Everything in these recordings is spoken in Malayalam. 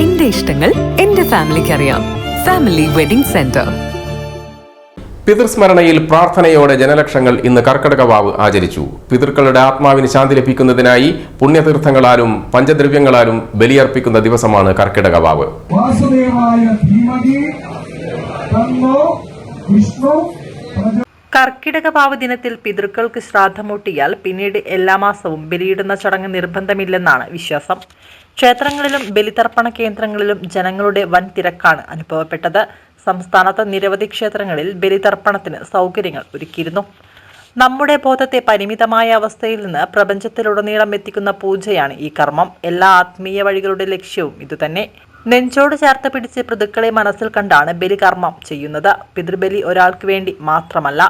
എന്റെ ഇഷ്ടങ്ങൾ എന്റെ ഫാമിലിക്ക് അറിയാം ഫാമിലി വെഡിംഗ് സെന്റർ പിതൃസ്മരണയിൽ പ്രാർത്ഥനയോടെ ജനലക്ഷങ്ങൾ ഇന്ന് കർക്കടക വാവ് ആചരിച്ചു. പിതൃക്കളുടെ ആത്മാവിന് ശാന്തി ലഭിക്കുന്നതിനായി പുണ്യതീർത്ഥങ്ങളാലും പഞ്ചദ്രവ്യങ്ങളാലും ബലിയർപ്പിക്കുന്ന ദിവസമാണ് കർക്കിടക വാവ്. വാസുദേവായ ധീമഹി തന്നോ വിഷ്ണു കർക്കിടക ഭാവ ദിനത്തിൽ പിതൃക്കൾക്ക് ശ്രാദ്ധമൂട്ടിയാൽ പിന്നീട് എല്ലാ മാസവും ബലിയിടുന്ന ചടങ്ങ് നിർബന്ധമില്ലെന്നാണ് വിശ്വാസം. ക്ഷേത്രങ്ങളിലും ബലിതർപ്പണ കേന്ദ്രങ്ങളിലും ജനങ്ങളുടെ വൻ തിരക്കാണ് അനുഭവപ്പെട്ടത്. സംസ്ഥാനത്ത് നിരവധി ക്ഷേത്രങ്ങളിൽ ബലിതർപ്പണത്തിന് സൗകര്യങ്ങൾ ഒരുക്കിയിരുന്നു. നമ്മുടെ ബോധത്തെ പരിമിതമായ അവസ്ഥയിൽ നിന്ന് പ്രപഞ്ചത്തിലുടനീളം എത്തിക്കുന്ന പൂജയാണ് ഈ കർമ്മം. എല്ലാ ആത്മീയ വഴികളുടെ ലക്ഷ്യവും ഇതുതന്നെ. നെഞ്ചോട് ചേർത്ത് പിടിച്ച് പിതൃക്കളെ മനസ്സിൽ കണ്ടാണ് ബലികർമ്മം ചെയ്യുന്നത്. പിതൃബലി ഒരാൾക്ക് വേണ്ടി മാത്രമല്ല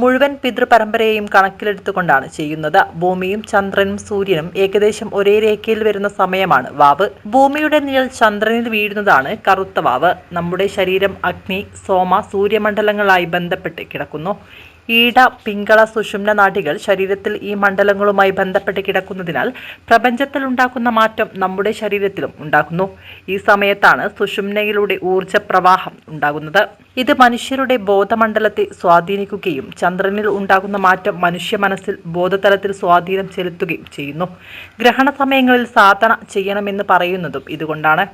മുഴുവൻ പിതൃപരമ്പരയെയും കണക്കിലെടുത്തുകൊണ്ടാണ് ചെയ്യുന്നത്. ഭൂമിയും ചന്ദ്രനും സൂര്യനും ഏകദേശം ഒരേ രേഖയിൽ വരുന്ന സമയമാണ് വാവ്. ഭൂമിയുടെ നിഴൽ ചന്ദ്രനിൽ വീഴുന്നതാണ് കറുത്ത വാവ്. നമ്മുടെ ശരീരം അഗ്നി സോമ സൂര്യമണ്ഡലങ്ങളായി ബന്ധപ്പെട്ട് കിടക്കുന്നു. ഈട പിങ്കള സുഷുമ്ന നാടികൾ ശരീരത്തിൽ ഈ മണ്ഡലങ്ങളുമായി ബന്ധപ്പെട്ട് കിടക്കുന്നതിനാൽ പ്രപഞ്ചത്തിൽ ഉണ്ടാക്കുന്ന മാറ്റം നമ്മുടെ ശരീരത്തിലും ഉണ്ടാക്കുന്നു ഈ സമയത്താണ് സുഷുമ്നയിലൂടെ ഊർജ പ്രവാഹം ഉണ്ടാകുന്നത്. ഇത് മനുഷ്യരുടെ ബോധമണ്ഡലത്തെ സ്വാധീനിക്കുകയും ചന്ദ്രനിൽ ഉണ്ടാകുന്ന മാറ്റം മനുഷ്യ മനസ്സിൽ ബോധതലത്തിൽ സ്വാധീനം ചെലുത്തുകയും ചെയ്യുന്നു. ഗ്രഹണ സമയങ്ങളിൽ സാധന ചെയ്യണമെന്ന് പറയുന്നതും ഇതുകൊണ്ടാണ്.